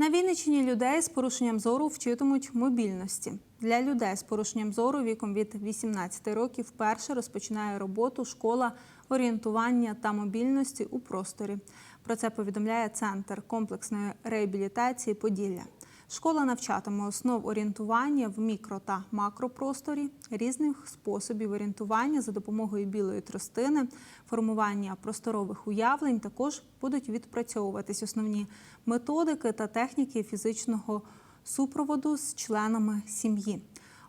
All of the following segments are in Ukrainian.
На Вінниччині людей з порушенням зору вчитимуть мобільності. Для людей з порушенням зору віком від 18 років вперше розпочинає роботу школа орієнтування та мобільності у просторі. Про це повідомляє Центр комплексної реабілітації Поділля. Школа навчатиме основ орієнтування в мікро та макропросторі, різних способів орієнтування за допомогою білої тростини, формування просторових уявлень. Також будуть відпрацьовуватись основні методики та техніки фізичного супроводу з членами сім'ї.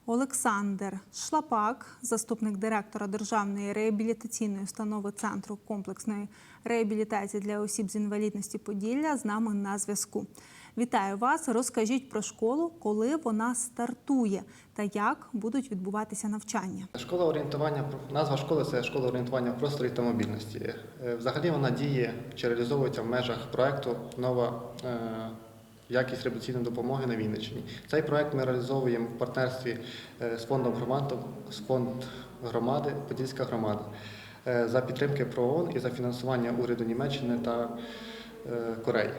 Олександр Шлапак, заступник директора Державної реабілітаційної установи Центру комплексної реабілітації для осіб з інвалідності Поділля, з нами на зв'язку. Вітаю вас! Розкажіть про школу, коли вона стартує та як будуть відбуватися навчання. Школа орієнтування, назва школи це школа орієнтування в просторі та мобільності. Е, Взагалі вона діє чи реалізовується в межах проекту Нова е, якість реабілітаційної допомоги на Вінниччині. Цей проект ми реалізовуємо в партнерстві е, з фондом громади, з фонд громади, Подільська громада за підтримки ПРООН і за фінансування уряду Німеччини та Кореї.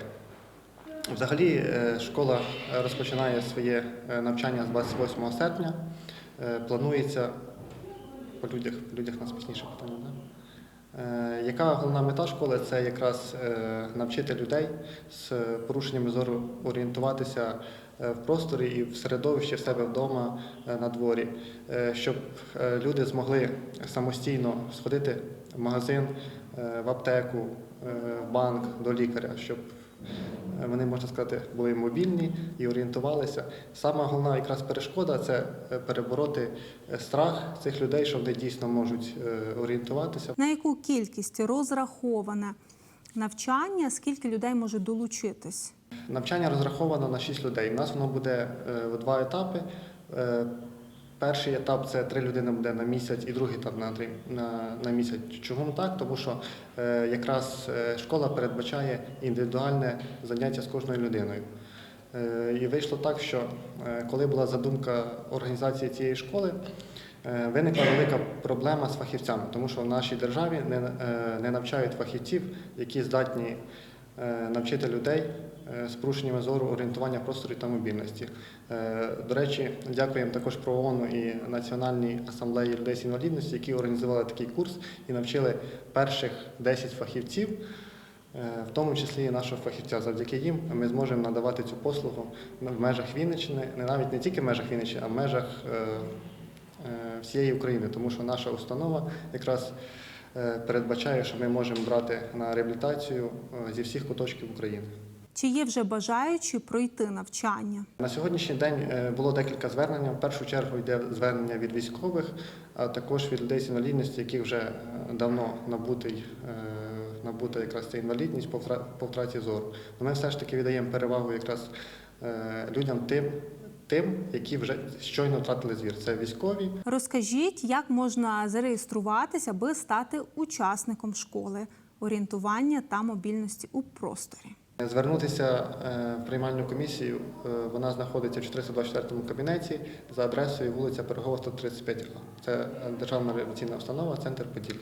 Взагалі, е, школа розпочинає своє е, навчання з 28 серпня. Е, Планується по людях, по людях нас пізніше питання. Да? Е, Яка головна мета школи? Це якраз е, навчити людей з порушеннями зору орієнтуватися е, в просторі і в середовищі в себе вдома е, на дворі, Е, щоб е, люди змогли самостійно сходити в магазин, е, в аптеку, е, в банк, до лікаря, щоб е, вони, можна сказати, були мобільні і орієнтувалися. Сама головна якраз перешкода це е, перебороти е, страх цих людей, що вони дійсно можуть е, орієнтуватися. На яку кількість розраховане навчання, скільки людей може долучитись? Навчання розраховано на 6 людей. У нас воно буде в два етапи. Перший етап це три людини буде на місяць, і другий етап на, три, на, на місяць. Чому так? Тому що е, якраз е, школа передбачає індивідуальне заняття з кожною людиною. Е, і вийшло так, що е, коли була задумка організації цієї школи, е, виникла велика проблема з фахівцями, тому що в нашій державі не, е, не навчають фахівців, які здатні навчити людей е, з порушеннями зору орієнтування в просторі та мобільності. Е, До речі, дякуємо також про ООН і Національній асамблеї людей з інвалідності, які організували такий курс і навчили перших 10 фахівців, е, в тому числі і нашого фахівця. Завдяки їм ми зможемо надавати цю послугу в межах Вінниччини, не навіть не тільки в межах Вінниччини, а в межах е, е, всієї України, тому що наша установа якраз е, передбачає, що ми можемо брати на реабілітацію е, зі всіх куточків України. Чи є вже бажаючі пройти навчання? На сьогоднішній день е, було декілька звернень. В першу чергу йде звернення від військових, а також від людей з інвалідністю, яких вже е, давно набутий, е, набута якраз ця інвалідність по втраті зору. Ми все ж таки віддаємо перевагу якраз е, людям тим, тим, які вже щойно втратили звір. Це військові, Розкажіть, як можна зареєструватися, аби стати учасником школи орієнтування та мобільності у просторі. Звернутися е, в приймальну комісію, е, вона знаходиться в 424 кабінеті за адресою вулиця Пирогова, 135А. Це е, державна реабілітаційна установа, центр Поділля.